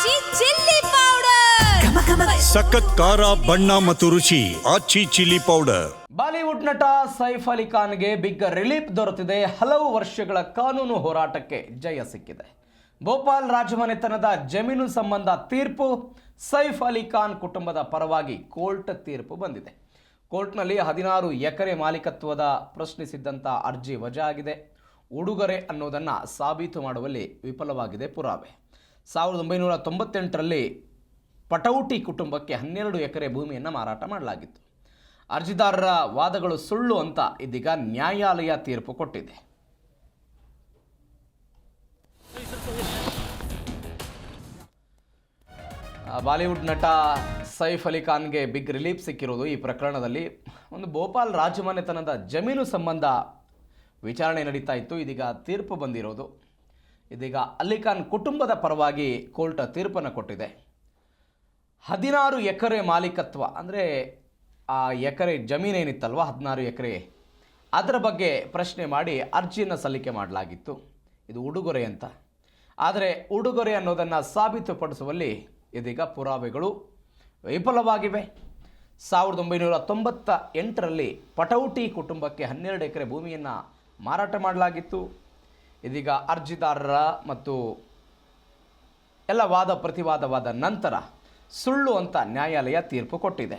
ಆಚಿ chilli powder ಸಖತ್ ಖಾರ ಬಣ್ಣ ಮತ್ತು ರುಚಿ ಆಚಿ ಚಿಲ್ಲಿ ಪೌಡರ್ ಬಾಲಿವುಡ್ ನಟ ಸೈಫ್ ಅಲಿ ಖಾನ್ಗೆ ಬಿಗ್ ರಿಲೀಫ್ ದೊರೆತಿದೆ. ಹಲವು ವರ್ಷಗಳ ಕಾನೂನು ಹೋರಾಟಕ್ಕೆ ಜಯ ಸಿಕ್ಕಿದೆ. ಭೋಪಾಲ್ ರಾಜಮನೆತನದ ಜಮೀನು ಸಂಬಂಧ ತೀರ್ಪು ಸೈಫ್ ಅಲಿ ಖಾನ್ ಕುಟುಂಬದ ಪರವಾಗಿ ಕೋರ್ಟ್ ತೀರ್ಪು ಬಂದಿದೆ. ಕೋರ್ಟ್ನಲ್ಲಿ ಹದಿನಾರು ಎಕರೆ ಮಾಲೀಕತ್ವದ ಪ್ರಶ್ನಿಸಿದ್ದಂಥ ಅರ್ಜಿ ವಜಾ ಆಗಿದೆ ಉಡುಗೊರೆ ಅನ್ನೋದನ್ನು ಸಾಬೀತು ಮಾಡುವಲ್ಲಿ ವಿಫಲವಾಗಿದೆ ಪುರಾವೆ. ಸಾವಿರದ ಒಂಬೈನೂರ ತೊಂಬತ್ತೆಂಟರಲ್ಲಿ ಪಟೌಟಿ ಕುಟುಂಬಕ್ಕೆ ಹನ್ನೆರಡು ಎಕರೆ ಭೂಮಿಯನ್ನು ಮಾರಾಟ ಮಾಡಲಾಗಿತ್ತು. ಅರ್ಜಿದಾರರ ವಾದಗಳು ಸುಳ್ಳು ಅಂತ ಇದೀಗ ನ್ಯಾಯಾಲಯ ತೀರ್ಪು ಕೊಟ್ಟಿದೆ. ಬಾಲಿವುಡ್ ನಟ ಸೈಫ್ ಅಲಿ ಖಾನ್ಗೆ ಬಿಗ್ ರಿಲೀಫ್ ಸಿಕ್ಕಿರೋದು ಈ ಪ್ರಕರಣದಲ್ಲಿ ಒಂದು ಭೋಪಾಲ್ ರಾಜಮನೆತನದ ಜಮೀನು ಸಂಬಂಧ ವಿಚಾರಣೆ ನಡೀತಾ ಇತ್ತು. ಇದೀಗ ತೀರ್ಪು ಬಂದಿರೋದು. ಇದೀಗ ಅಲಿಖಾನ್ ಕುಟುಂಬದ ಪರವಾಗಿ ಕೋರ್ಟ್ ತೀರ್ಪನ್ನು ಕೊಟ್ಟಿದೆ. ಹದಿನಾರು ಎಕರೆ ಮಾಲೀಕತ್ವ, ಅಂದರೆ ಆ ಎಕರೆ ಜಮೀನೇನಿತ್ತಲ್ವ ಹದಿನಾರು ಎಕರೆ, ಅದರ ಬಗ್ಗೆ ಪ್ರಶ್ನೆ ಮಾಡಿ ಅರ್ಜಿಯನ್ನು ಸಲ್ಲಿಕೆ ಮಾಡಲಾಗಿತ್ತು. ಇದು ಉಡುಗೊರೆ ಅಂತ. ಆದರೆ ಉಡುಗೊರೆ ಅನ್ನೋದನ್ನು ಸಾಬೀತುಪಡಿಸುವಲ್ಲಿ ಇದೀಗ ಪುರಾವೆಗಳು ವಿಫಲವಾಗಿವೆ. ಸಾವಿರದ ಒಂಬೈನೂರ ತೊಂಬತ್ತ ಎಂಟರಲ್ಲಿ ಪಟೌಟಿ ಕುಟುಂಬಕ್ಕೆ ಹನ್ನೆರಡು ಎಕರೆ ಭೂಮಿಯನ್ನು ಮಾರಾಟ ಮಾಡಲಾಗಿತ್ತು. ಇದೀಗ ಅರ್ಜಿದಾರರ ಮತ್ತು ಎಲ್ಲ ವಾದ ಪ್ರತಿವಾದವಾದ ನಂತರ ಸುಳ್ಳು ಅಂತ ನ್ಯಾಯಾಲಯ ತೀರ್ಪು ಕೊಟ್ಟಿದೆ.